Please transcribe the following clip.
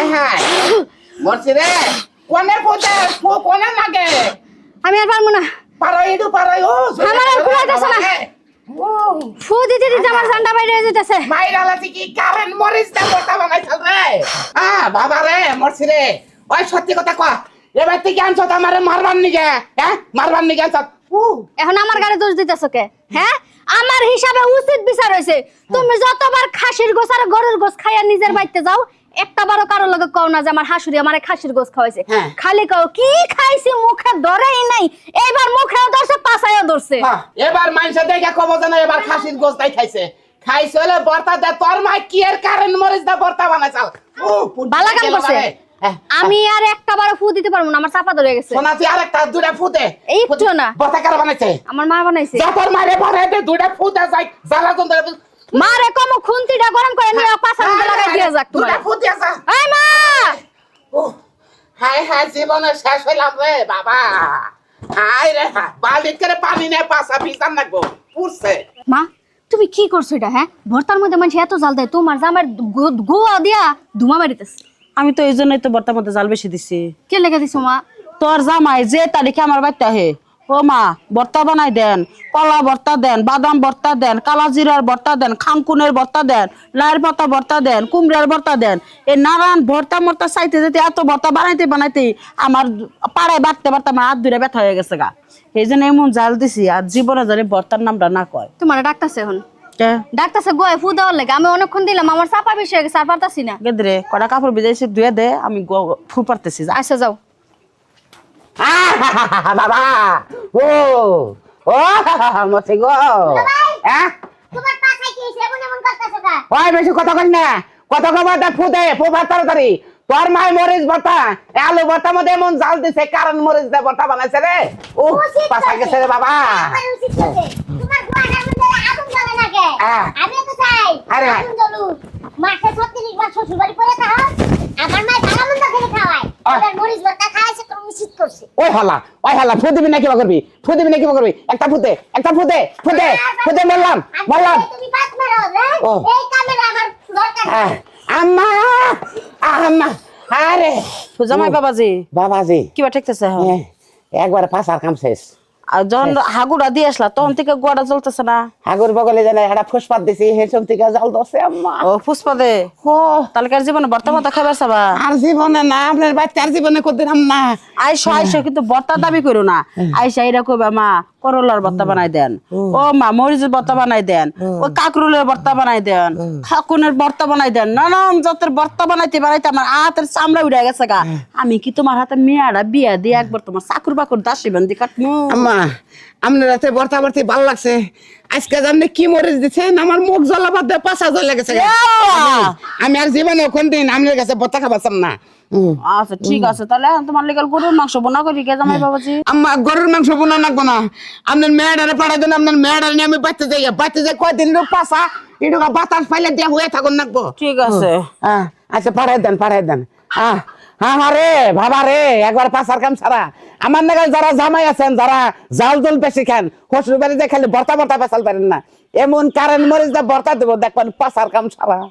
High high. মরছি রে কোনে পোতে কোনে লাগে? আমি আর পারব না। পারো ইদু পারো ও আমার আর ঘুমাইতেছে না। ফু দিতে দিতে আমার জানটা বাইরে হয়ে যেতেছে। মাইরালা কি কারেন্ট মরিস দা কথা বানাইছাল রে? আ বাবা রে মরছি রে। ওই সত্যি কথা কয়া এবার তুই কি আনছ আমারে মারবার নিগে? হ্যাঁ? মারবার নিগে এখন আমার গাড়ি দোষ দিতেছ কে? হ্যাঁ? আমার হিসাবে উচিত বিচার হয়েছে তুমি যতবার খাসির গোছ আর গরুর গোছ খাইয়া নিজের বাড়িতে যাও একটা বারো কারও লগে কও না যে আমার হাসুরি আমার খাসির গোছ খাওয়াইছে। হ্যাঁ। খালি কও কি খাইছি? মুখে ধরেই নাই। এইবার মুখেও ধরছে পাছায়ও ধরছে। হ্যাঁ, এবার মানুষে দেখে কব জানা এবার খাসির গোস তাই খাইছে। খাইছে হলে বর্তা দে তোর মা কি এর কারেন্ট মরিস দা বর্তা বানাইছাল উ বালা কাম করছে? আমি আর একটা বারো ফু দিতে পারব না আমার চাপা ধরে গেছে। সোনা তুই আরেকটা দুটা ফুটে এই একটু না। বর্তা কার বানাইছে? আমার মা বানাইছে। যা তোর মারে বানাই দে দুটা ফুটে যাই। জ্বালা যন্ত্র মারে কম খুন্তিটা গরম করে নিয়ে মধ্যে লাগাই দিয়ে যাক তোমার দুটা ফুটে যা এই মা ও হাই হাই জীবনে শেষ হইলাম রে বাবা। হাই রে বালিত করে পানি পাশা ভিজান লাগবো। পুরছে মা তুমি কি করছ এটা হ্যাঁ? ভর্তার মধ্যে মানুষ এত জাল দেয় তোমার জামার গোয়া দিয়া ধুমা মারিতেছে। আমি তো এই জন্যই তো ভর্তার মধ্যে জাল বেশি দিছি। কে লেগে দিছো মা? তোর জামাই যে তারিখে আমার বাড়িতে আহে ও মা ভর্তা বানাই দেন কলা ভর্তা দেন বাদাম ভর্তা দেন কালা জিরার ভর্তা দেন খাঙ্কুনের ভর্তা দেন লাইর পাতা ভর্তা দেন কুমড়ার ভর্তা দেন। এই নারায়ণ ভর্তা মর্তা চাইতে যেতে এত ভর্তা বানাইতে বানাইতে আমার পাড়ায় বাড়তে বাড়তে আমার হাত দূরে ব্যথা হয়ে গেছে গা। এই জন্য এমন জাল দিছি আর জীবনে জানি ভর্তার নামটা না কয়। তোমার ডাক্তারছে এখন? কে? ডাক্তারছে গোয়ে ফু দেওয়ার লাগে আমি অনেকক্ষণ দিলাম আমার চাপা বেশি হয়ে গেছে আর পারতাছি না। গেদরে কটা কাপড় ভিজাইছে ধুয়ে দে আমি গ- ফু পারতেছি আচ্ছা যাও। বাবা। ও ও মরছে গো। হ্যাঁ ওই বেশি কথা কই না। কথা কবা দা ফুদে ফুফা তাড়াতাড়ি। তোর মাই মরিচ ভর্তা আলু ভর্তা মধ্যে এমন জাল দিছে কারণ মরিচ দে ভর্তা বানাইছে রে। ও পাশা গেছে রে বাবা। আমার উচিত করছে তোমার গোয়াটার মধ্যে আগুন জ্বলে না কে হ্যাঁ। আমি তো চাই আরে। আগুন জ্বলুক মাসে 36 বার শ্বশুর বাড়ি করে থাকো আমার মা ভালো মন্দ খেলে খাওয়ায় আহ। এবার মরিচ ভর্তা খাওয়াইছে তো উচিত করছে ওই হালা ওই হালা ফু দিবি না কিবা করবি? ফু দিবি না কিবা করবি? একটা ফুতে একটা ফুতে ফুতে ফুতে বললাম বললাম তুমি পাত মারো ও। এই কামের আমার দরকার আহ, আম্মা আম্মা আরে। জামাই বাবাজি। বাবাজি। কিবা ঠেকতেছে এখন একবার পাঁচ আর কাম শেষ। আর যখন হাগুড়া দিয়ে আসলা তখন থেকে গোয়াটা জ্বলতেছে না। হাগুর বগলে জানে একটা ফুসপাত দিছি হেসব থেকে জাল দছে আম্মা। ও ফুসপাতে? ও। তাহলে কার জীবনে বর্তা মতো খাবার সাবা আর জীবনে না আপনার বাচ্চার জীবনে করতে না আইসো আইসো কিন্তু বর্তা দাবি করো না। আইসা এরা কইবা মা করলার ভর্তা বানাই দেন। ও মা মরিচের ভর্তা বানাই দেন। ও কাকরুলের ভর্তা বানাই দেন। খাকুনের ভর্তা বানাই দেন। নানান জাতের ভর্তা বানাইতে বানাইতে আমার হাতের চামড়া উড়ে গেছে গা। আমি কি তোমার হাতে মেয়েরা বিয়া দিয়ে একবার তোমার চাকুর বাকুর দাসি বান্দি কাটমু? আমা আপনার রাতে বর্তা বর্তি ভালো লাগছে। আজকে জানলে কি মরিচ দিচ্ছেন আমার মুখ জ্বলা বাদ দিয়ে পাশা জ্বলে গেছে আমি আর জীবনে কোন দিন আপনার কাছে বর্তা খাবাচ্ছাম না। আচ্ছা ঠিক আছে তাহলে এখন তোমার লেগাল গরুর মাংস বোনা করি কে জামাই বাবাজি? আম্মা গরুর মাংস বোনা নাকবো না। আপনার মেয়েটারে দেন আপনার মেয়েটারে নিয়ে আমি বাচ্চা যাই বাচ্চা যাই কয়দিন লোক পাশা এটু বাতাস পাইলে দিয়ে হয়ে থাকুন নাকবো ঠিক আছে। হ্যাঁ, আচ্ছা পাঠাই দেন পাঠাই দেন। হ্যাঁ হ্যাঁ রে, বাবা রে, একবার পাশার কাম ছাড়া। আমার নাগাল যারা জামাই আছেন, যারা জাল জল বেশি খান শ্বশুর বাড়িতে খালি বর্তা বর্তা পেশাল পারেন না। এমন কারেন্ট মরিচ দা বর্তা দেবো, দেখবেন পাশার কাম ছাড়া।